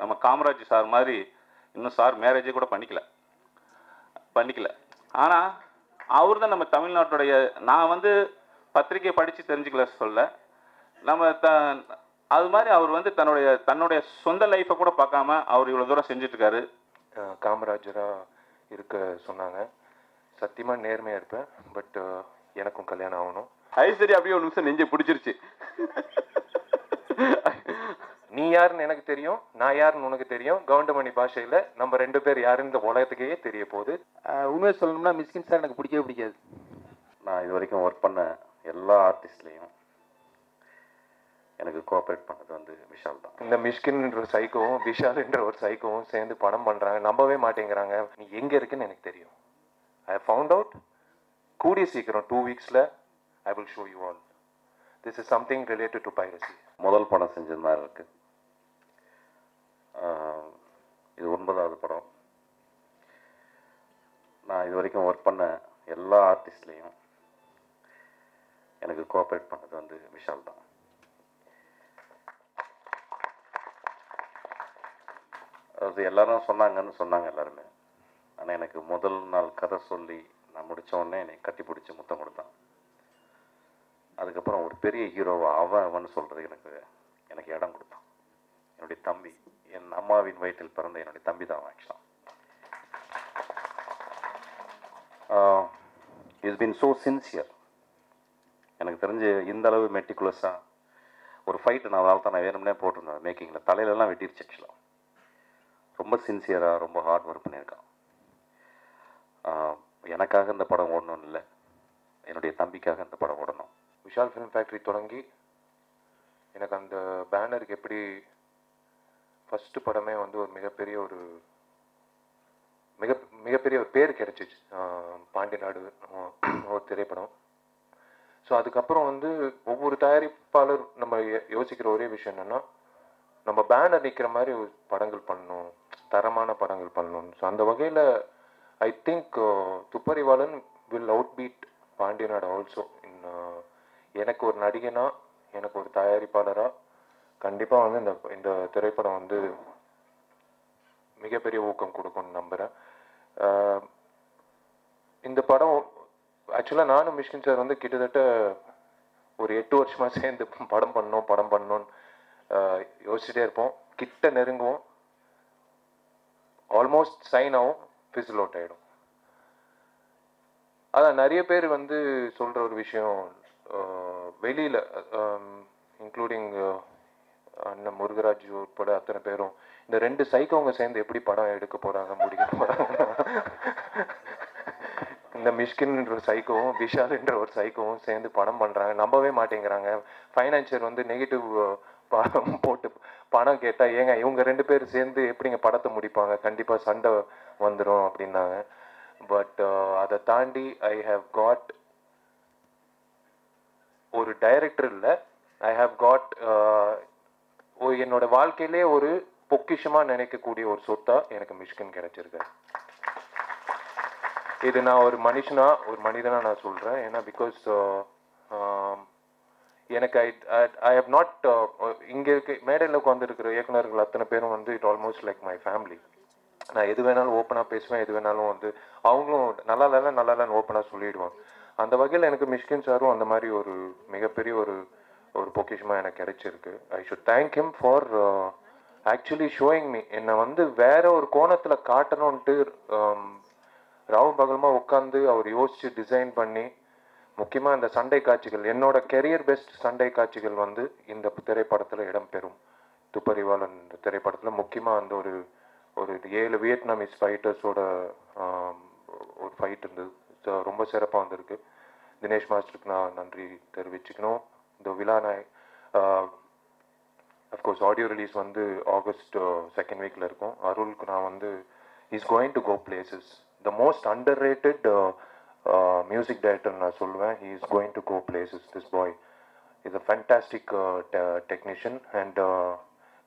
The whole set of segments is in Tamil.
நம்ம காமராஜ் சார் மாதிரி இன்னும் சார் மேரேஜே கூட பண்ணிக்கல. பண்ணிக்கல. ஆனால் அவர் தான் நம்ம தமிழ்நாட்டுடைய நான் வந்து பத்திரிக்கை படித்து தெரிஞ்சுக்கல சொல்ல. நம்ம த அது மாதிரி அவர் வந்து தன்னுடைய தன்னுடைய சொந்த லைஃப்பை கூட பார்க்காம அவர் இவ்வளோ தூரம் செஞ்சுட்ருக்காரு காமராஜராக இருக்க சொன்னாங்க. சத்தியமாக நேர்மையாக இருப்பேன். பட் எனக்கும் கல்யாணம் ஆகணும். ஐஸ்வர்யா அப்படியே ஒரு நிமிஷம் நெஞ்சை பிடிச்சிருச்சு. நீ யாருன்னு எனக்கு தெரியும் நான் யாருன்னு உனக்கு தெரியும். கவுண்டமணி பாஷையில் நம்ம ரெண்டு பேர் யாருன்னு இந்த உலகத்துக்கே தெரிய போகுது. உண்மையை சொல்லணும்னா மிஸ்கின் சார் எனக்கு பிடிக்கவே பிடிக்காது. நான் இது வரைக்கும் ஒர்க் பண்ண எல்லா ஆர்டிஸ்ட்லேயும் எனக்கு கோஆப்ரேட் பண்ணது வந்து விஷால் தான். இந்த மிஷ்கின்ன்ற ஒரு சைக்கோவும் விஷால்ன்ற ஒரு சைக்கோவும் சேர்ந்து படம் பண்ணுறாங்க நம்பவே மாட்டேங்கிறாங்க. நீ எங்கே இருக்குன்னு எனக்கு தெரியும். ஐ ஃபவுண்ட் அவுட் கூடிய சீக்கிரம் two வீக்ஸில் I will show you all this is something related to piracy முதல் படம் செஞ்சது மாதிரி இருக்கு. ஆஹ் இது ஒன்பதாவது படம். நான் இது வரைக்கும் ஒர்க் பண்ண எல்லா ஆர்டிஸ்ட்லேயும் எனக்கு கோஆப்ரேட் பண்ணது வந்து விஷால் தான். அது எல்லாரும் சொன்னாங்கன்னு சொன்னாங்க எல்லாருமே. ஆனால் எனக்கு முதல் நாள் கதை சொல்லி நான் முடித்த உடனே என்னை கட்டி பிடிச்சி முத்தம் கொடுத்தான். அதுக்கப்புறம் ஒரு பெரிய ஹீரோவை அவன் அவன் சொல்கிறது எனக்கு எனக்கு இடம் கொடுத்தான். என்னுடைய தம்பி. என் அம்மாவின் வயிற்றில் பிறந்த என்னுடைய தம்பி தான் ஆக்சுவலாக இஸ் பீன் ஸோ சின்சியர் எனக்கு தெரிஞ்சு இந்த அளவு மெட்டிகுலஸாக ஒரு ஃபைட்டு நான் அதனால தான் நான் வேணும்னே போட்டிருந்தேன் மேக்கிங்கில் தலையிலலாம் வெட்டிருச்சு ஆக்சுவலாக ரொம்ப சின்சியராக ரொம்ப ஹார்ட் ஒர்க் பண்ணியிருக்கான். எனக்காக இந்த படம் ஓடணும் இல்லை. என்னுடைய தம்பிக்காக இந்த படம் ஓடணும். விஷால் ஃபிலிம் ஃபேக்ட்ரி தொடங்கி எனக்கு அந்த பேனருக்கு எப்படி ஃபஸ்ட்டு படமே வந்து ஒரு மிகப்பெரிய ஒரு மிக மிகப்பெரிய ஒரு பேர் கிடைச்சிச்சு. பாண்டிய பாண்டி நாடு ஒரு திரைப்படம். ஸோ அதுக்கப்புறம் வந்து ஒவ்வொரு தயாரிப்பாளர் நம்ம யோசிக்கிற ஒரே விஷயம் என்னென்னா நம்ம பேனர் நிற்கிற மாதிரி ஒரு படங்கள் பண்ணணும் தரமான படங்கள் பண்ணணும். ஸோ அந்த வகையில் I think Thupparivaalan will out beat Pandiyanadu also in எனக்கு ஒரு நடிகனா எனக்கு ஒரு தயாரிப்பாளராக கண்டிப்பாக வந்து இந்த இந்த திரைப்படம் வந்து மிகப்பெரிய ஊக்கம் கொடுக்கும்னு நம்புகிறேன் இந்த படம் ஆக்சுவலாக நானும் மிஷ்கின் சார் வந்து கிட்டத்தட்ட ஒரு எட்டு வருஷமாக சேர்ந்து படம் பண்ணோம் படம் பண்ணோன்னு யோசிச்சுட்டே இருப்போம். கிட்ட நெருங்குவோம். ஆல்மோஸ்ட் சைன் ஆகும் ஃபிசில் அவுட் ஆகிடும் அதான் நிறைய பேர் வந்து சொல்கிற ஒரு விஷயம் வெளியில் இன்க்ளூடிங் அண்ணன் முருகராஜ் உட்பட அத்தனை பேரும். இந்த ரெண்டு சைக்கோங்க சேர்ந்து எப்படி படம் எடுக்க போகிறாங்க முடிக்க போகிறாங்க இந்த மிஷ்கின்ற சைக்கோவும் விஷால்ன்ற ஒரு சைக்கோவும் சேர்ந்து படம் பண்ணுறாங்க நம்பவே மாட்டேங்கிறாங்க. ஃபைனான்சியர் வந்து நெகட்டிவ் பணம் போட்டு பணம் கேட்டால் ஏங்க இவங்க ரெண்டு பேர் சேர்ந்து எப்படிங்க படத்தை முடிப்பாங்க? கண்டிப்பாக சண்டை வந்துடும் அப்படின்னாங்க. பட் அதை தாண்டி ஐ ஹவ் காட் ஒரு டைரக்டர் இல்லை. ஐ ஹவ் காட் என்னோட வாழ்க்கையிலே ஒரு பொக்கிஷமாக நினைக்கக்கூடிய ஒரு சொத்தா எனக்கு மிஷ்கின் கிடைச்சிருக்கு. இது நான் ஒரு மனுஷனா ஒரு மனிதனா நான் சொல்றேன். ஏன்னா பிகாஸ் uh, um, எனக்கு ஐ ஐ ஹவ் நாட் இங்கே இருக்க மேடையில் உட்காந்துருக்கிற இயக்குநர்கள் அத்தனை பேரும் வந்து it almost like my family நான் எது வேணாலும் ஓப்பனாக பேசுவேன் எது வேணாலும் வந்து அவங்களும் நல்லா இல்லைன்னா நல்லா இல்லைன்னு ஓப்பனாக சொல்லிடுவாங்க. அந்த வகையில் எனக்கு மிஷ்கின் சாரும் அந்த மாதிரி ஒரு மிகப்பெரிய ஒரு ஒரு பொக்கிஷமாக எனக்கு கிடைச்சிருக்கு. I should thank him for actually showing me என்னை வந்து வேற ஒரு கோணத்தில் காட்டணுன்ட்டு um, ராவு உட்காந்து அவர் யோசித்து டிசைன் பண்ணி முக்கியமாக இந்த சண்டை காட்சிகள் என்னோட கெரியர் பெஸ்ட் சண்டை காட்சிகள் வந்து இந்த திரைப்படத்தில் இடம்பெறும் துப்பறிவாளன் இந்த திரைப்படத்தில் முக்கியமாக அந்த ஒரு ஒரு ஏழு வியட்நாமிஸ் ஃபைட்டர்ஸோட um, ஒரு ஃபைட் இருந்தது. ரொம்ப சிறப்பாக வந்திருக்கு. தினேஷ் மாஸ்டருக்கு நான் நன்றி தெரிவிச்சுக்கணும். இந்த விழா நான் அஃப்கோர்ஸ் ஆடியோ ரிலீஸ் வந்து ஆகஸ்ட் செகண்ட் வீக்கில் இருக்கும். அருளுக்கு நான் வந்து is going to go places the most underrated music director நான் சொல்லுவேன். He is going to go places this boy is a fantastic technician and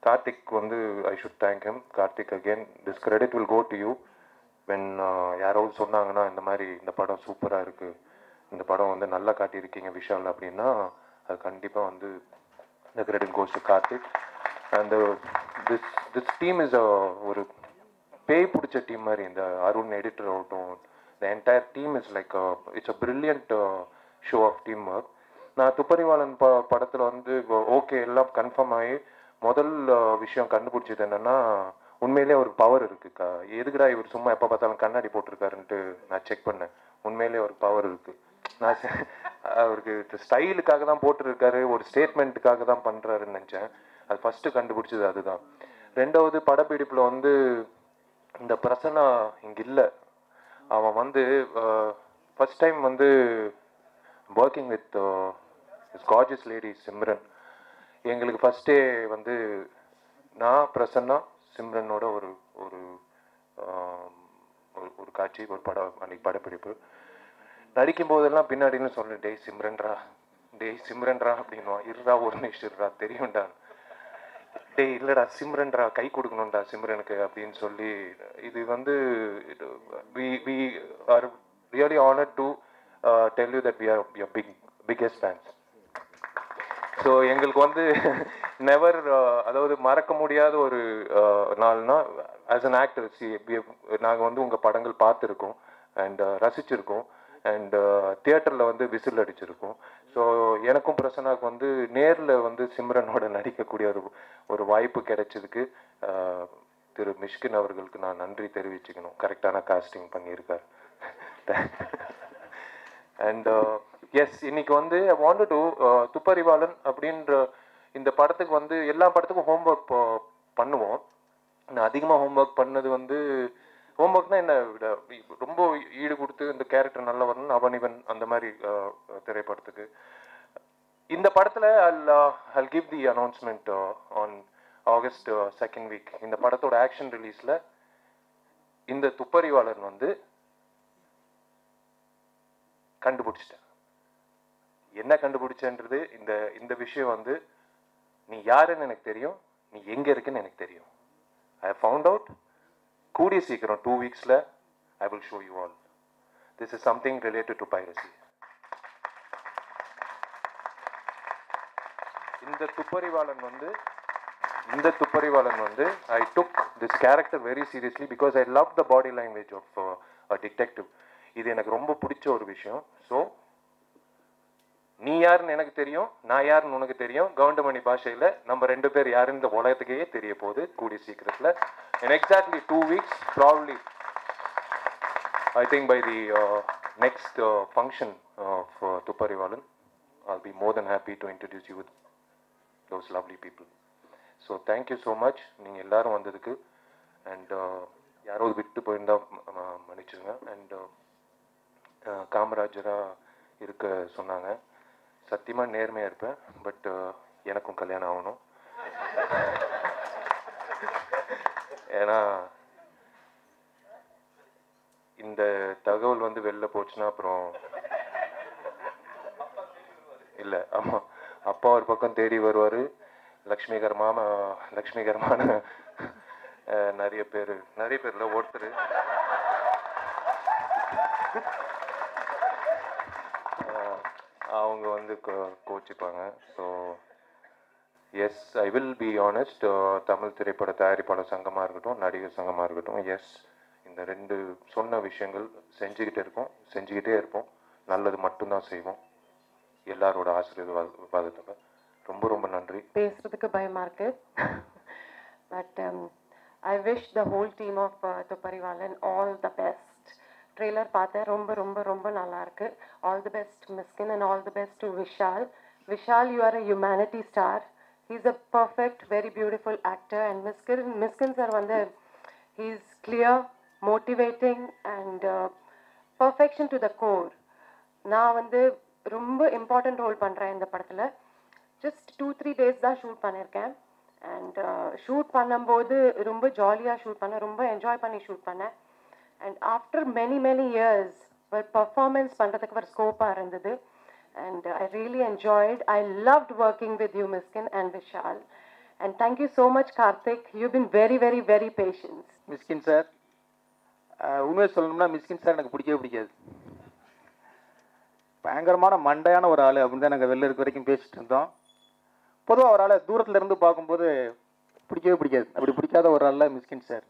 Karthik வந்து I should thank him Karthik again this credit will go to you when யாராவது சொன்னாங்கன்னா இந்த மாதிரி இந்த படம் சூப்பராக இருக்குது இந்த படம் வந்து நல்லா காட்டியிருக்கீங்க விஷால் அப்படின்னா அது கண்டிப்பாக வந்து இந்த credit goes Karthik. Karthik. This this team is ஒரு பேய் பிடிச்ச டீம் மாதிரி. இந்த அருண் எடிட்டர் ஆகட்டும் the entire team is like it's a brilliant show of team work நான் துப்பறிவாளன் ப படத்தில் வந்து ஓகே எல்லாம் கன்ஃபார்ம் ஆகி முதல் uh, விஷயம் கண்டுபிடிச்சது என்னென்னா உண்மையிலே ஒரு பவர் இருக்குக்கா எதுக்குடா இவர் சும்மா எப்போ பார்த்தாலும் கண்ணாடி போட்டிருக்காருன்ட்டு நான் செக் பண்ணேன். உண்மையிலே ஒரு பவர் இருக்குது நான் அவருக்கு ஸ்டைலுக்காக தான் போட்டிருக்காரு ஒரு ஸ்டேட்மெண்ட்டுக்காக தான் பண்ணுறாருன்னு நினச்சேன். அது ஃபஸ்ட்டு கண்டுபிடிச்சது அதுதான். ரெண்டாவது படப்பிடிப்பில் வந்து இந்த பிரசன்னா இங்கே இல்லை. அவன் வந்து ஃபர்ஸ்ட் டைம் வந்து working with gorgeous lady Simran எங்களுக்கு ஃபஸ்ட்டே வந்து நான் பிரசன்னா சிம்ரனோட ஒரு ஒரு ஒரு- ஒரு காட்சி ஒரு படம் அன்னைக்கு படப்பிடிப்பு. நடிக்கும் போதெல்லாம் பின்னாடின்னு சொல்லு டேய் சிம்ரன்ரா டேய் சிம்ரன்ரா அப்படின்வான் இருடா ஒரு நிமிஷம் இருடா தெரியும்டா. டேய் இல்லடா சிம்ரன்டா கை கொடுக்கணும்டா சிம்ரனுக்கு அப்படின்னு சொல்லி இது வந்து we we are really honour to tell you that we are your big biggest fans so எங்களுக்கு வந்து நெவர் uh, அதாவது மறக்க முடியாத ஒரு uh, நாள்னா ஆஸ் அன் ஆக்டர் சி நாங்கள் வந்து உங்கள் படங்கள் பார்த்துருக்கோம் அண்ட் uh, ரசிச்சிருக்கோம். அண்ட் தியேட்டரில் uh, வந்து விசில் அடிச்சிருக்கும். ஸோ எனக்கும் பிரசனாக்கு வந்து நேரில் வந்து சிம்ரனோட நடிக்கக்கூடிய ஒரு ஒரு வாய்ப்பு கிடைச்சதுக்கு திரு மிஷ்கின் அவர்களுக்கு நான் நன்றி தெரிவிச்சுக்கணும். கரெக்டான காஸ்டிங் பண்ணியிருக்கார். அண்ட் எஸ் uh, இன்னைக்கு வந்து ஐ வாண்ட் டு துப்பறிவாளன் அப்படின்ற இந்த படத்துக்கு வந்து எல்லா படத்துக்கும் ஹோம்ஒர்க் பண்ணுவோம். நான் அதிகமாக ஹோம்ஒர்க் பண்ணது வந்து ஹோம்ஒர்க்னா என்ன? ரொம்ப ஈடு கொடுத்து இந்த கேரக்டர் நல்லா வரணும் அவனிவன் அந்த மாதிரி திரைப்படத்துக்கு. இந்த படத்தில் I'll I'll give the announcement on August second week இந்த படத்தோட ஆக்ஷன் ரிலீஸில் இந்த துப்பறிவாளன் வந்து கண்டுபிடிச்சிட்டேன். என்ன கண்டுபிடிச்சன்றது? இந்த இந்த விஷயம் வந்து நீ யாருன்னு எனக்கு தெரியும் நீ எங்கே இருக்குன்னு எனக்கு தெரியும். ஐ ஃபவுண்ட் அவுட் கூடிய சீக்கிரம் two வீக்ஸில் I will show you all this is something related to piracy இந்த துப்பறிவாளன் வந்து இந்த துப்பறிவாளன் வந்து I took this character very seriously because I love the body language of detective இது எனக்கு ரொம்ப பிடிச்ச ஒரு விஷயம். ஸோ நீ யாருன்னு எனக்கு தெரியும் நான் யாருன்னு உனக்கு தெரியும். கவுண்டமணி பாஷையில் நம்ம ரெண்டு பேர் யாருன்னு இந்த உலகத்துக்கே தெரிய போகுது கூடிய சீக்கிரத்தில். In exactly two weeks probably I think by the next function of Thupparivaalan I'll be more than happy to introduce you with those lovely people. So thank you so much நீங்கள் எல்லாரும் வந்ததுக்கு அண்ட் uh, யாரோ விட்டு போயிருந்தால் ம- மன்னிச்சிடுங்க. Uh, அண்ட் காமராஜராக இருக்க சொன்னாங்க. சத்தியமாக நேர்மையாக இருப்பேன் பட் uh, எனக்கும் கல்யாணம் ஆகணும். ஏன்னா இந்த தகவல் வந்து வெளில போச்சுன்னா அப்புறம் இல்லை ஆமாம் அப்பா ஒரு பக்கம் தேடி வருவார் லக்ஷ்மிகரமான லக்ஷ்மிகரமான நிறைய பேர் நிறைய பேர்ல ஒருத்தர். அவங்க வந்து கோ- கோச்சிப்பாங்க. So yes I will be honest Tamil திரைப்பட தயாரிப்பாளர் சங்கமாக இருக்கட்டும் நடிகர் சங்கமாக இருக்கட்டும் எஸ் இந்த ரெண்டு சொன்ன விஷயங்கள் செஞ்சுக்கிட்டே இருக்கோம் செஞ்சுக்கிட்டே இருப்போம். நல்லது மட்டும்தான் செய்வோம். எல்லாரோட ஆசீர்வாதத்தோட ரொம்ப ரொம்ப நன்றி. பேசுறதுக்கு பயமா இருக்கு. But I wish the whole team of Thupparivaalan all the best trailer பார்த்தேன். ரொம்ப ரொம்ப ரொம்ப நல்லா all the best Mysskin and all the best to Vishal Vishal you are a humanity star he's a perfect very beautiful actor and Mysskin Mysskin sir வந்து he's clear motivating and perfection to the core நான் வந்து ரொம்ப இம்பார்ட்டண்ட் ரோல் பண்ணுறேன் இந்த படத்தில். ஜஸ்ட் டூ த்ரீ டேஸ் தான் ஷூட் பண்ணியிருக்கேன் அண்ட் ஷூட் பண்ணும்போது ரொம்ப ஜாலியாக ஷூட் பண்ணேன். ரொம்ப என்ஜாய் பண்ணி ஷூட் பண்ணேன். And after many many years performance பண்ணுறதுக்கு ஒரு ஸ்கோப்பாக இருந்தது. And I really enjoyed I loved working with you Mysskin and Vishal and thank you so much Karthik you been very very very patience Mysskin sir உண்மையை சொல்லணும்னா மிஸ்கின் சார் எனக்கு பிடிக்கவே பிடிக்காது. பயங்கரமான மண்டையான ஒரு ஆள் அப்படின்னு தான் நாங்கள் வெளில இருக்க வரைக்கும் பேசிட்டு இருந்தோம். பொதுவாக ஒரு ஆளை தூரத்துல இருந்து பார்க்கும்போது பிடிக்கவே பிடிக்காது. அப்படி பிடிக்காத ஒரு ஆள் மிஸ்கின் சார்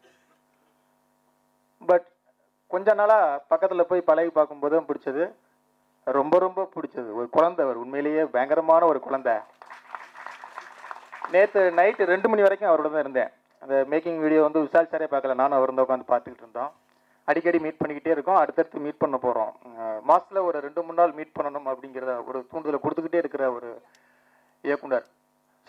பட் கொஞ்ச நாளாக பக்கத்தில் போய் பழகி பார்க்கும்போது தான் பிடிச்சது. ரொம்ப ரொம்ப பிடிச்சது. ஒரு குழந்தை அவர் உண்மையிலேயே பயங்கரமான ஒரு குழந்தை. நேற்று நைட்டு ரெண்டு மணி வரைக்கும் அவரோட தான் இருந்தேன். அந்த மேக்கிங் வீடியோ வந்து விசால் சாரே பார்க்கல. நானும் அவர் வந்து உட்காந்து பார்த்துக்கிட்டு இருந்தோம். அடிக்கடி மீட் பண்ணிக்கிட்டே இருக்கோம். அடுத்தடுத்து மீட் பண்ண போகிறோம் மாதத்தில் ஒரு ரெண்டு மூணு நாள் மீட் பண்ணணும் அப்படிங்கிறத ஒரு தூண்டுதலை கொடுத்துக்கிட்டே இருக்கிற ஒரு இயக்குனர்.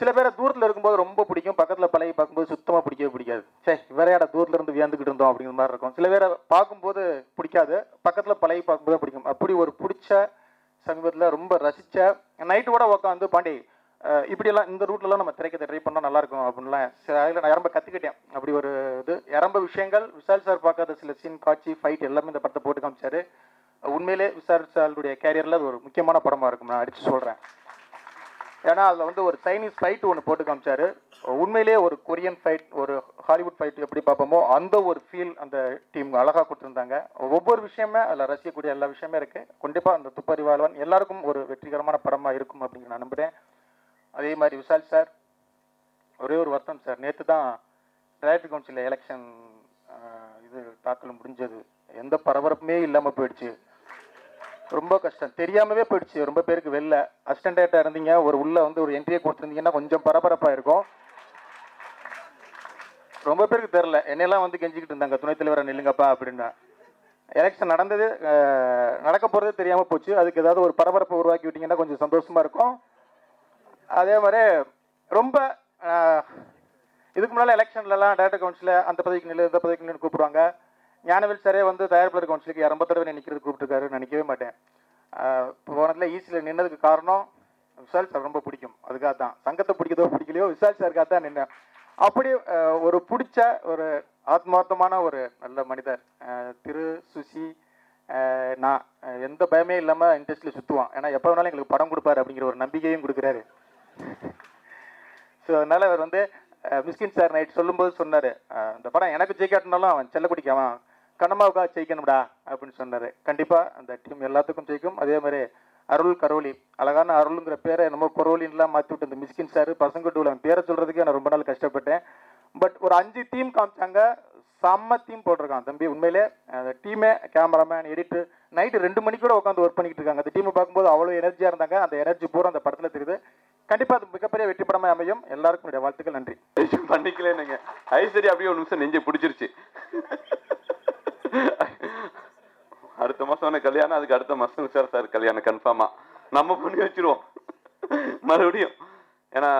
சில பேரை தூரத்தில் இருக்கும்போது ரொம்ப பிடிக்கும். பக்கத்தில் பழகி பார்க்கும்போது சுத்தமாக பிடிக்கவே பிடிக்காது. சே இவரையாட தூரத்தில் இருந்து வியந்துக்கிட்டு இருந்தோம் அப்படிங்கிற மாதிரி இருக்கும். சில பேரை பார்க்கும்போது பிடிக்காது. பக்கத்தில் பழகி பார்க்கும்போது பிடிக்கும். அப்படி ஒரு பிடிச்ச சமீபத்தில் ரொம்ப ரசித்த நைட்டு கூட உட்காந்து பாண்டி இப்படியெல்லாம் இந்த ரூட்லலாம் நம்ம திரைக்கதை ட்ரை பண்ணால் நல்லாயிருக்கும் அப்படின்லாம் சில அதில் நான் ரொம்ப கற்றுக்கிட்டேன் அப்படி ஒரு இது இரம்ப விஷயங்கள் விசால் சார் பார்க்காத சில சீன் காட்சி ஃபைட் எல்லாமே இந்த படத்தை போட்டு காமிச்சாரு. உண்மையிலே விசால் சாருடைய கேரியரில் அது ஒரு முக்கியமான படமாக இருக்கும். நான் அடித்து சொல்கிறேன் ஏன்னா அதில் வந்து ஒரு சைனீஸ் ஃபைட் ஒன்று போட்டு காமிச்சாரு. உண்மையிலேயே ஒரு கொரியன் ஃபைட் ஒரு ஹாலிவுட் ஃபைட் எப்படி பார்ப்போமோ அந்த ஒரு ஃபீல் அந்த டீம் அழகாக கொடுத்துருந்தாங்க. ஒவ்வொரு விஷயமே அதில் ரசிக்கக்கூடிய எல்லா விஷயமே இருக்குது கண்டிப்பாக அந்த துப்பறிவாளன் எல்லாருக்கும் ஒரு வெற்றிகரமான படமாக இருக்கும் அப்படின்னு நான் நம்புகிறேன் அதே மாதிரி விஷால் சார் ஒரே ஒரு வருத்தம் சார் நேற்று தான் டைரக்டர் கவுன்சில் எலெக்ஷன் இது தாக்கல் முடிஞ்சது. எந்த பரபரப்புமே இல்லாமல் போயிடுச்சு. ரொம்ப கஷ்டம். தெரியாமவே போயிடுச்சு. ரொம்ப பேருக்கு வெளில. அசிஸ்டன்ட் இருந்தீங்க. ஒரு உள்ள வந்து ஒரு என்ட்ரியை கொடுத்துருந்தீங்கன்னா கொஞ்சம் பரபரப்பாக இருக்கும். ரொம்ப பேருக்கு தெரில என்னெல்லாம் வந்து கெஞ்சிக்கிட்டு இருந்தாங்க. துணைத் தலைவரை நில்லுங்கப்பா அப்படின்னா. எலெக்ஷன் நடந்தது. நடக்க போகிறதே தெரியாமல் போச்சு. அதுக்கு ஏதாவது ஒரு பரபரப்பை உருவாக்கி விட்டீங்கன்னா கொஞ்சம் சந்தோஷமாக இருக்கும். அதே மாதிரி ரொம்ப இதுக்கு முன்னால் எலெக்ஷன்லலாம் டேரக்டர் கவுன்சிலில் அந்த பதவிக்கு நில்லு இந்த பதவிக்கு நின்று கூப்பிடுவாங்க. ஞானவேல் சாரே வந்து தயாரிப்பாளர் கவுன்சிலுக்கு இரம்பத்தடவை தடவை நிற்கிறது கூப்பிட்டுருக்காரு நினைக்கவே மாட்டேன். போனதில் ஈஸியில் நின்னதுக்கு காரணம் விஷால் சார் ரொம்ப பிடிக்கும். அதுக்காக தான். சங்கத்தை பிடிக்கதோ பிடிக்கலையோ விஷால் சாருக்காக தான் நின்னேன். அப்படி ஒரு பிடிச்ச ஒரு ஆத்மார்த்தமான ஒரு நல்ல மனிதர். திரு சுசி நான் எந்த பயமே இல்லாமல் இண்டஸ்ட்ரியில் சுற்றுவான் ஏன்னா எப்போ வேணாலும் எங்களுக்கு படம் கொடுப்பாரு அப்படிங்கிற ஒரு நம்பிக்கையும் கொடுக்குறாரு. ஸோ அதனால் அவர் வந்து மிஸ்கின் சார் நைட் சொல்லும்போது சொன்னார். இந்த படம் எனக்கு ஜெயிக்காட்டினாலும் அவன் செல்லக்குடிக்கு அவன் கண்ணம்மாவுக்காக ஜெயிக்கணும்டா அப்படின்னு சொன்னார். கண்டிப்பாக அந்த டீம் எல்லாத்துக்கும் ஜெயிக்கும். அதே மாதிரி அருள் கரோலி அழகான அருளுங்கிற பேரை என்னமோ கொரோலின்லாம் மாற்றி விட்டு இந்த மிஸ்கின் சார் பசங்க டூவில் அவன் பேரை சொல்கிறதுக்கே நான் ரொம்ப நாள் கஷ்டப்பட்டேன். பட் ஒரு அஞ்சு டீம் காமிச்சாங்க. செம்ம டீம் போட்டிருக்கான் தம்பி. உண்மையிலே அந்த டீமே கேமராமேன் எடிட்டு நைட்டு ரெண்டு மணிக்கு கூட உட்காந்து ஒர்க் பண்ணிக்கிட்டு இருக்காங்க. அந்த டீமை பார்க்கும்போது அவ்வளோ எனர்ஜியாக இருந்தாங்க. அந்த எனர்ஜி பூரா அந்த படத்தில் தெரியுது. கண்டிப்பாக அது மிகப்பெரிய வெற்றி படமாக அமையும். எல்லாருக்கும் என்னுடைய வாழ்த்துக்கள். நன்றி. பண்டிகைன்னு ஐஸ்வரி அப்படியே ஒரு நிமிஷம் நெஞ்சு பிடிச்சிருச்சு. அடுத்த மாசம் உனக்கு கல்யாணம் அதுக்கு அடுத்த மாசம் விசார சார் கல்யாணம் கன்ஃபார்மா நம்ம பண்ணி வச்சிருவோம். மறுபடியும். ஏன்னா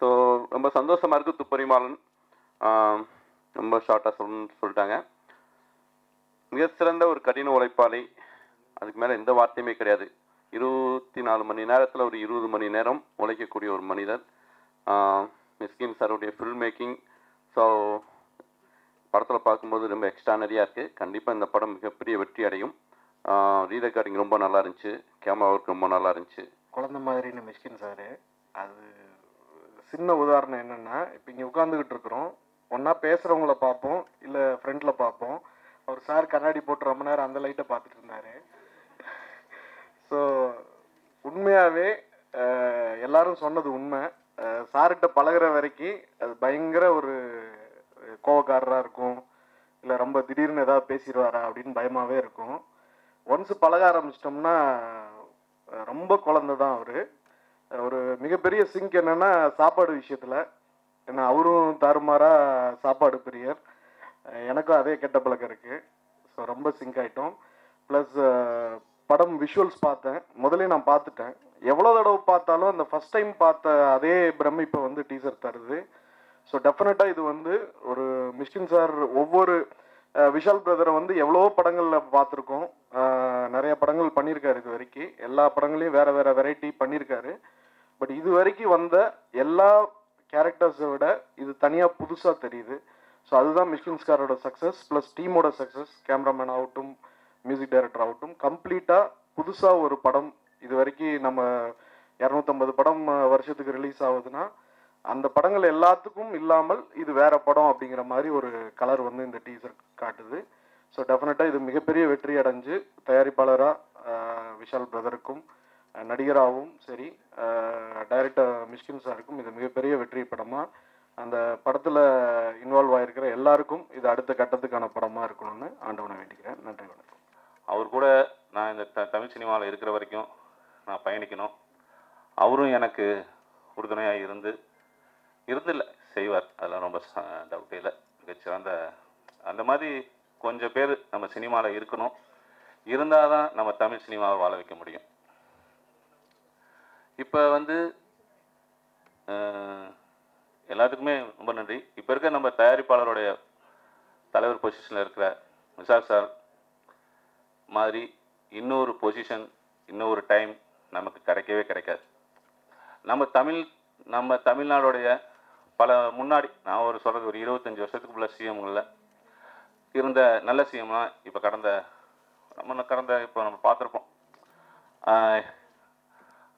ஸோ ரொம்ப சந்தோஷமா இருக்கு துப்பரிமாலன் ரொம்ப ஷார்ட்டாக சொல்லணும்னு சொல்லிட்டாங்க. மிக சிறந்த ஒரு கடின உழைப்பாளி. அதுக்கு மேலே எந்த வார்த்தையுமே கிடையாது. இருபத்தி நாலு மணி நேரத்தில் ஒரு இருபது மணி நேரம் உழைக்கக்கூடிய ஒரு மனிதர். மிஸ்கின் சாருடைய ஃபில்ம் மேக்கிங் ஸோ படத்தில் பார்க்கும்போது ரொம்ப எக்ஸ்ட்ரானரியாக இருக்குது கண்டிப்பாக இந்த படம் மிகப்பெரிய வெற்றி அடையும். ரீரெக்கார்டிங் ரொம்ப நல்லா இருந்துச்சு. கேமரா ஒர்க் ரொம்ப நல்லா இருந்துச்சு. குழந்த மாதிரின்னு மிஷ்கின் சார் அது சின்ன உதாரணம் என்னென்னா இப்போ இங்கே உட்காந்துக்கிட்டு இருக்கிறோம். ஒன்றா பேசுகிறவங்கள பார்ப்போம் இல்லை ஃப்ரெண்டில் பார்ப்போம். அவர் சார் கண்ணாடி போட்டு ரொம்ப நேரம் அந்த லைட்டை பார்த்துட்டு இருந்தார். ஸோ உண்மையாகவே எல்லாரும் சொன்னது உண்மை. சார்கிட்ட பழகுற வரைக்கும் அது பயங்கர ஒரு கோவக்காரராக இருக்கும் இல்லை ரொம்ப திடீர்னு ஏதாவது பேசிடுவாரா அப்படின்னு பயமாகவே இருக்கும். ஒன்ஸ் பழக ஆரம்பிச்சிட்டோம்னா ரொம்ப குழந்தை தான் அவர். ஒரு மிகப்பெரிய சிங்க் என்னன்னா சாப்பாடு விஷயத்தில். ஏன்னா அவரும் தாறுமாறா சாப்பாடு பிரியர். எனக்கும் அதே கெட்ட பழக்கம் இருக்குது ஸோ ரொம்ப சிங்க் ஆகிட்டோம் ப்ளஸ் படம் விஷுவல்ஸ் பார்த்தேன். முதலே நான் பார்த்துட்டேன். எவ்வளோ தடவை பார்த்தாலும் அந்த ஃபஸ்ட் டைம் பார்த்த அதே பிரமிப்பை வந்து டீசர் தருது. ஸோ டெஃபினட்டாக இது வந்து ஒரு மிஷ்கின் சார் ஒவ்வொரு விஷால் பிரதரை வந்து எவ்வளோ படங்களில் பார்த்துருக்கோம். நிறைய படங்கள் பண்ணியிருக்காரு இது வரைக்கும். எல்லா படங்களையும் வேறு வேறு வெரைட்டி பண்ணியிருக்காரு பட் இது வரைக்கும் வந்த எல்லா கேரக்டர்ஸை விட இது தனியாக புதுசாக தெரியுது. ஸோ அதுதான் மிஷ்கின்ஸ்காரோட சக்ஸஸ் ப்ளஸ் டீமோட சக்ஸஸ் கேமராமேன் ஆகட்டும் மியூசிக் டைரக்டர் ஆகட்டும் கம்ப்ளீட்டாக புதுசாக ஒரு படம் இது வரைக்கும் நம்ம இரநூத்தம்பது படம் வருஷத்துக்கு ரிலீஸ் ஆகுதுன்னா அந்த படங்கள் எல்லாத்துக்கும் இல்லாமல் இது வேற படம் அப்படிங்கிற மாதிரி ஒரு கலர் வந்து இந்த டீசர் காட்டுது. ஸோ டெஃபினட்டாக இது மிகப்பெரிய வெற்றி அடைஞ்சு தயாரிப்பாளராக விஷால் பிரதருக்கும் நடிகராகவும் சரி டைரக்டர் மிஷ்கின் சாருக்கும் இது மிகப்பெரிய வெற்றி படமாக அந்த படத்தில் இன்வால்வ் ஆகிருக்கிற எல்லாருக்கும் இது அடுத்த கட்டத்துக்கான படமாக இருக்கணும்னு ஆண்டவனை வேண்டிக்கிறேன். நன்றி வணக்கம். அவர் கூட நான் இந்த த தமிழ் சினிமாவில் இருக்கிற வரைக்கும் நான் பயணிக்கணும். அவரும் எனக்கு உறுதுணையாக இருந்து இருந்தில்லை செய்வார். அதெல்லாம் ரொம்ப டவுட்டே இல்லை. மிகச்சிறந்த அந்த மாதிரி கொஞ்சம் பேர் நம்ம சினிமாவில் இருக்கணும். இருந்தால் தான் நம்ம தமிழ் சினிமாவை வாழ வைக்க முடியும். இப்போ வந்து எல்லாத்துக்குமே ரொம்ப நன்றி. இப்போ இருக்க நம்ம தயாரிப்பாளருடைய தலைவர் பொசிஷனில் இருக்கிற விஷால் சார் மாதிரி இன்னொரு பொசிஷன் இன்னொரு டைம் நமக்கு கிடைக்கவே கிடைக்காது. நம்ம தமிழ் நம்ம தமிழ்நாடுடைய பல முன்னாடி நான் ஒரு சொல்கிறது ஒரு இருபத்தஞ்சி வருஷத்துக்கு உள்ள சிஎம்களில் இருந்த நல்ல சிஎம்லாம் இப்போ கடந்த நம்ம கடந்த இப்போ நம்ம பார்த்துருப்போம்.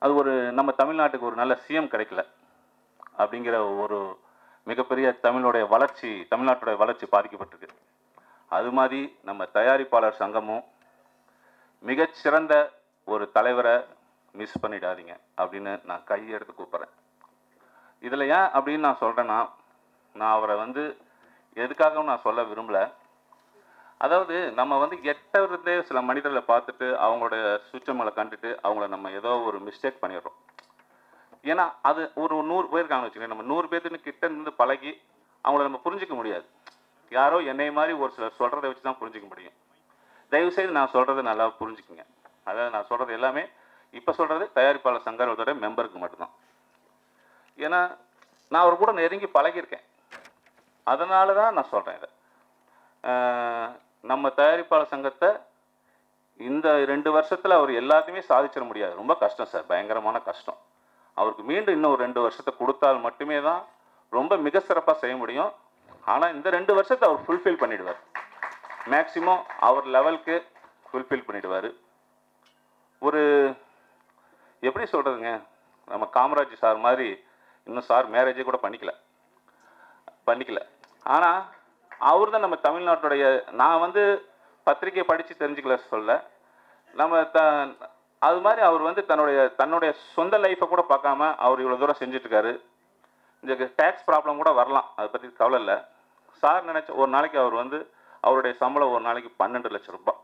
அது ஒரு நம்ம தமிழ்நாட்டுக்கு ஒரு நல்ல சிஎம் கிடைக்கல. அப்படிங்கிற ஒரு மிகப்பெரிய தமிழுடைய வளர்ச்சி தமிழ்நாட்டுடைய வளர்ச்சி பாதிக்கப்பட்டிருக்கு. அது மாதிரி நம்ம தயாரிப்பாளர் சங்கமும் மிகச்சிறந்த ஒரு தலைவரை மிஸ் பண்ணிடாதீங்க அப்படின்னு நான் கையெடுத்து கூப்பிட்றேன். இதில் ஏன் அப்படின்னு நான் சொல்கிறேன்னா நான் அவரை வந்து எதுக்காகவும் நான் சொல்ல விரும்பலை. அதாவது நம்ம வந்து எட்டவிருந்தே சில மனிதர்களை பார்த்துட்டு அவங்களோட சுற்றங்களை கண்டுட்டு அவங்கள நம்ம ஏதோ ஒரு மிஸ்டேக் பண்ணிடுறோம். ஏன்னா அது ஒரு நூறு பேர் இருக்காங்கன்னு வச்சுக்கோங்க நம்ம நூறு பேர்த்துன்னு கிட்ட இருந்து பழகி அவங்கள நம்ம புரிஞ்சிக்க முடியாது. யாரோ என்னை மாதிரி ஒரு சிலர் சொல்கிறத வச்சு தான் புரிஞ்சிக்க முடியும். தயவுசெய்து நான் சொல்கிறத நல்லா புரிஞ்சுக்குங்க. அதாவது நான் சொல்கிறது எல்லாமே இப்போ சொல்கிறது தயாரிப்பாளர் சங்கரத்தோட மெம்பருக்கு மட்டும்தான். ஏன்னா நான் அவர் கூட நெருங்கி பழகியிருக்கேன். அதனால தான் நான் சொல்கிறேன் இதை. நம்ம தயாரிப்பாளர் சங்கத்தை இந்த ரெண்டு வருஷத்தில் அவர் எல்லாத்தையுமே சாதிச்சிட முடியாது. ரொம்ப கஷ்டம் சார் பயங்கரமான கஷ்டம். அவருக்கு மீண்டும் இன்னும் ஒரு ரெண்டு வருஷத்தை கொடுத்தால் மட்டுமே தான் ரொம்ப மிக சிறப்பாக செய்ய முடியும். ஆனால் இந்த ரெண்டு வருஷத்தை அவர் ஃபுல்ஃபில் பண்ணிடுவார். மேக்சிமம் அவர் லெவலுக்கு ஃபுல்ஃபில் பண்ணிடுவார். ஒரு எப்படி சொல்கிறதுங்க நம்ம காமராஜ் சார் மாதிரி இன்னும் சார் மேரேஜே கூட பண்ணிக்கல. பண்ணிக்கல. ஆனால் அவர் தான் நம்ம தமிழ்நாட்டுடைய நான் வந்து பத்திரிக்கை படித்து தெரிஞ்சுக்கல சொல்ல. நம்ம த அது மாதிரி அவர் வந்து தன்னுடைய தன்னுடைய சொந்த லைஃப்பை கூட பார்க்காம அவர் இவ்வளோ தூரம் செஞ்சிட்ருக்காரு. இந்த டேக்ஸ் ப்ராப்ளம் கூட வரலாம். அதை பற்றி கவலை இல்லை. சார் நினச்ச ஒரு நாளைக்கு அவர் வந்து அவருடைய சம்பளம் ஒரு நாளைக்கு பன்னெண்டு லட்சம் ரூபாய்.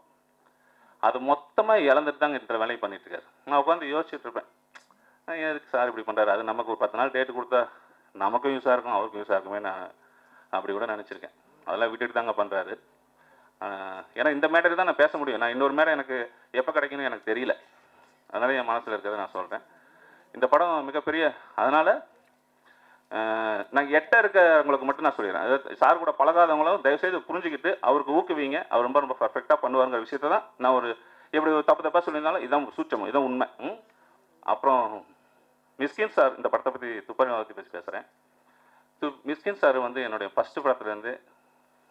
அது மொத்தமாக இழந்துட்டு தாங்க இந்த வேலையை பண்ணிட்டுருக்காரு. நான் உட்காந்து யோசிச்சுட்டு இருப்பேன். எதுக்கு சார் இப்படி பண்ணுறாரு அது நமக்கு ஒரு பத்து நாள் டேட்டு கொடுத்தா நமக்கும் யூஸாக இருக்கும் அவருக்கும் யூஸாக இருக்குமே நான் அப்படி கூட நினச்சிருக்கேன். அதெல்லாம் விட்டுட்டு தாங்க பண்ணுறாரு ஏன்னா இந்த மேட்டர் தான் நான் பேச முடியும். நான் இன்னொரு மேடம் எனக்கு எப்போ கிடைக்குன்னு எனக்கு தெரியல. அதனால் என் மனசில் இருக்கிறத நான் சொல்கிறேன் இந்த படம் மிகப்பெரிய அதனால் நான் எட்ட இருக்கிறவங்களுக்கு மட்டும் நான் சொல்லிடுறேன். அதாவது சார் கூட பழகாதவங்களும் தயவுசெய்து புரிஞ்சுக்கிட்டு அவருக்கு ஊக்குவீங்க. அவர் ரொம்ப ரொம்ப பர்ஃபெக்டாக பண்ணுவாருங்கிற விஷயத்தை தான் நான் ஒரு எப்படி ஒரு தப்பு தப்பாக சொல்லியிருந்தாலும் இதான் சூச்சமும் இதான் உண்மை. அப்புறம் மிஸ்கின் சார் இந்த படத்தை பற்றி துப்பறி பற்றி பற்றி பேசுகிறேன் து மிஸ்கின் சார் வந்து என்னுடைய ஃபஸ்ட்டு படத்துலேருந்து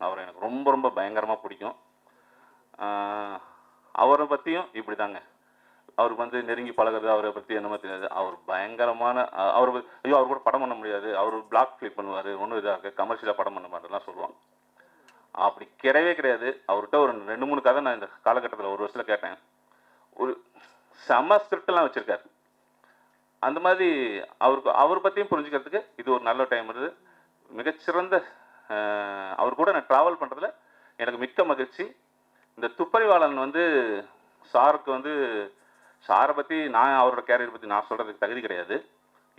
அவர் எனக்கு ரொம்ப ரொம்ப பயங்கரமாக பிடிக்கும். அவரை பற்றியும் இப்படி தாங்க அவர் வந்து நெருங்கி பழகுறது அவரை பற்றி என்ன தெரியாது. அவர் பயங்கரமான அவர் ஐயோ அவர் கூட படம் பண்ண முடியாது. அவர் பிளாக் ஃபிளிப் பண்ணுவார் ஒன்றும் இதாக இருக்குது கமர்ஷியலாக படம் பண்ண மாட்டேன்லாம் சொல்லுவாங்க. அப்படி கிடையவே கிடையாது. அவர்கிட்ட ஒரு ரெண்டு மூணு கதை நான் இந்த காலகட்டத்தில் ஒரு வருஷத்தில் கேட்டேன். ஒரு செம ஸ்கிரிப்டெல்லாம் வச்சுருக்காரு. அந்த மாதிரி அவருக்கு அவர் பற்றியும் புரிஞ்சுக்கிறதுக்கு இது ஒரு நல்ல டைம் இருக்குது. மிகச்சிறந்த அவர் கூட நான் ட்ராவல் பண்ணுறதுல எனக்கு மிக்க மகிழ்ச்சி. இந்த துப்பறிவாளன் வந்து சாருக்கு வந்து சாரை பற்றி நான் அவரோட கேரியர் பற்றி நான் சொல்கிறதுக்கு தகுதி கிடையாது.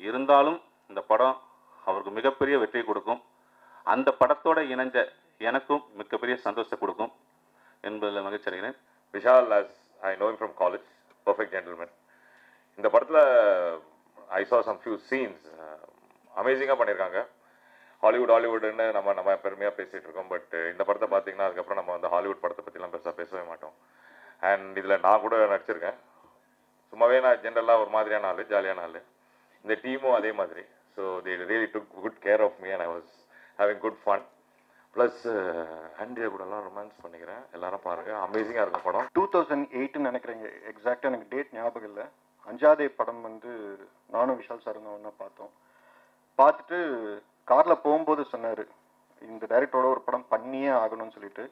இருந்தாலும் இந்த படம் அவருக்கு மிகப்பெரிய வெற்றியை கொடுக்கும். அந்த படத்தோட இணைஞ்ச எனக்கும் மிகப்பெரிய சந்தோஷத்தை கொடுக்கும் என்பதில் மகிழ்ச்சி அடைகிறேன். Vishal as I know from college perfect gentleman இந்த படத்தில் ஐ சா சம் ஃபியூ சீன்ஸ் அமேசிங்காக பண்ணியிருக்காங்க. ஹாலிவுட் ஹாலிவுட்னு நம்ம நம்ம பெருமையாக பேசிகிட்டு இருக்கோம். பட் uh, இந்த படத்தை பார்த்தீங்கன்னா அதுக்கப்புறம் நம்ம வந்து ஹாலிவுட் படத்தை பற்றிலாம் பெருசாக பேசவே மாட்டோம். அண்ட் இதில் நான் கூட நடிச்சிருக்கேன். சும்மாவே நான் ஜென்ரலாக ஒரு மாதிரியான ஆள் ஜாலியான ஆள். இந்த டீமும் அதே மாதிரி. So they really took good care of me and I was having good fun plus Andrea கூடலாம் ரொமான்ஸ் பண்ணிக்கிறேன். எல்லாரும் பாருங்கள் அமேசிங்காக இருக்கும் படம். டூ தௌசண்ட் எயிட்டுன்னு நினைக்கிறேங்க எக்ஸாக்டாக எனக்கு டேட் ஞாபகம் இல்லை. அஞ்சாதே படம் வந்து நானும் விஷால் சாருங்க ஒன்றா பார்த்தோம். பார்த்துட்டு காரில் போகும்போது சொன்னார் இந்த டைரக்டரோட ஒரு படம் பண்ணியே ஆகணும்னு சொல்லிட்டு.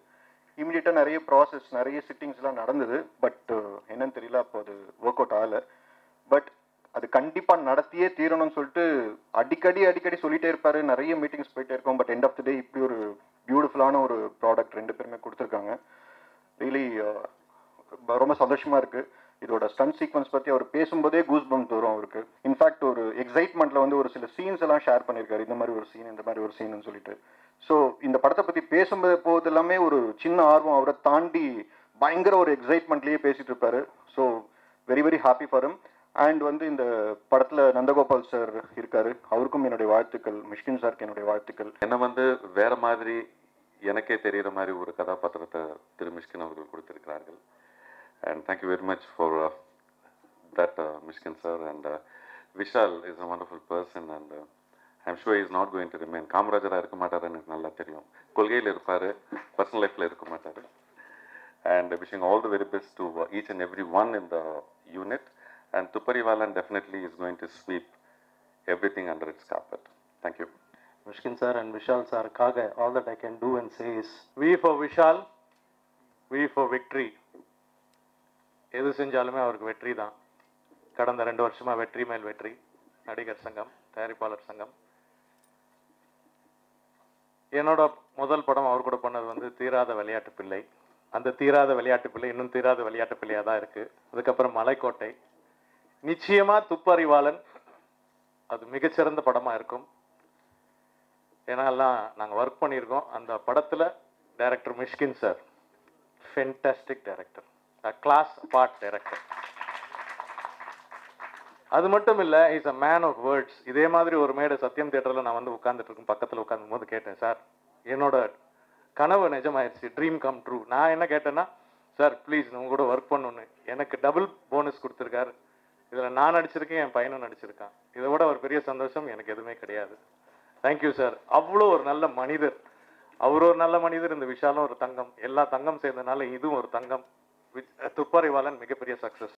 இமீடியட்டாக நிறைய ப்ராசஸ் நிறைய சிட்டிங்ஸ்லாம் நடந்தது பட் uh, என்னன்னு தெரியல அப்போ அது ஒர்க் அவுட் ஆகலை. பட் அது கண்டிப்பாக நடத்தியே தீரணும்னு சொல்லிட்டு அடிக்கடி அடிக்கடி சொல்லிகிட்டே இருப்பார். நிறைய மீட்டிங்ஸ் போயிட்டே இருக்கோம். But end of the day இப்படி ஒரு பியூட்டிஃபுல்லான ஒரு ப்ராடக்ட் ரெண்டு பேருமே கொடுத்துருக்காங்க. ரியலி uh, ரொம்ப சந்தோஷமாக இருக்குது இதோட ஸ்டன் சீக்வன்ஸ் பற்றி அவர் பேசும்போதே கூஸ் பம்ப் வரும் அவருக்கு. இன்ஃபேக்ட் ஒரு எக்ஸைட்மெண்ட்ல வந்து ஒரு சில சீன்ஸ் எல்லாம் ஷேர் பண்ணியிருக்காரு இந்த மாதிரி ஒரு சீன் இந்த மாதிரி ஒரு சீன் சொல்லிட்டு. ஸோ இந்த படத்தை பற்றி பேசும்போது போது எல்லாமே ஒரு சின்ன ஆர்வம். அவரை தாண்டி பயங்கர ஒரு எக்ஸைட்மெண்ட்லேயே பேசிட்டு இருப்பாரு. So very very happy for him. And வந்து இந்த படத்தில் நந்தகோபால் சார் இருக்காரு. அவருக்கும் என்னுடைய வாழ்த்துக்கள். மிஷ்கின் சாருக்கு என்னுடைய வாழ்த்துக்கள். என்னை வந்து வேற மாதிரி எனக்கே தெரிகிற மாதிரி ஒரு கதாபாத்திரத்தை திரு மிஷ்கின் அவர்கள் கொடுத்திருக்கிறார்கள். And thank you very much for that Mysskin sir and Vishal is a wonderful person and I'm sure is not going to remain காமராஜராக இருக்க மாட்டாருன்னு எனக்கு நல்லா தெரியும் கொள்கையில் இருப்பார் பர்சனல் லைஃப்பில் இருக்க மாட்டார் and wishing all the very best to uh, each and every one in the unit. And Tuparivalan definitely is going to sweep everything under its carpet. Thank you. Mishkin sir and Vishal sir, Kaga, all that I can do and say is V for Vishal, V for victory. எது செஞ்சாலுமே அவருக்கு வெற்றி தான். கடந்த ரெண்டு வருஷமா வெற்றி மேல் வெற்றி. நடிகர் சங்கம் தயாரிப்பாளர் சங்கம். என்னோட முதல் படம் அவர் கூட பண்ணது வந்து தீராத விளையாட்டு பிள்ளை. அந்த தீராத விளையாட்டு பிள்ளை இன்னும் தீராத விளையாட்டு பிள்ளையாக தான் இருக்குது அதுக்கப்புறம் மலைக்கோட்டை. நிச்சயமாக துப்பறிவாளன். அது மிகச்சிறந்த படமாக இருக்கும். ஏன்னா எல்லாம் நாங்கள் ஒர்க் பண்ணியிருக்கோம். அந்த படத்தில் director Mysskin sir fantastic director class part director அது மட்டும் இல்லை is a man of words இதே மாதிரி ஒரு மேடை சத்யம் தேட்டரில் நான் வந்து உட்காந்துட்டு இருக்கும் பக்கத்தில் உட்காந்து போது கேட்டேன் சார் என்னோட கனவு நிஜமாயிருச்சு ட்ரீம் கம் ட்ரூ நான் என்ன கேட்டேன்னா சார் ப்ளீஸ் உங்க கூட ஒர்க் பண்ணணுன்னு எனக்கு டபுள் போனஸ் கொடுத்துருக்காரு. இதில் நான் நடிச்சிருக்கேன் என் பையனும் நடிச்சிருக்கான். இதை விட ஒரு பெரிய சந்தோஷம் எனக்கு எதுவுமே கிடையாது. தேங்க்யூ சார் அவ்வளோ ஒரு நல்ல மனிதர். அவர் ஒரு நல்ல மனிதர் இந்த விஷாலும் ஒரு தங்கம். எல்லா தங்கம் சேர்ந்தனால இதுவும் ஒரு தங்கம். துப்பாரிவாளன் மிகப்பெரிய சக்ஸஸ்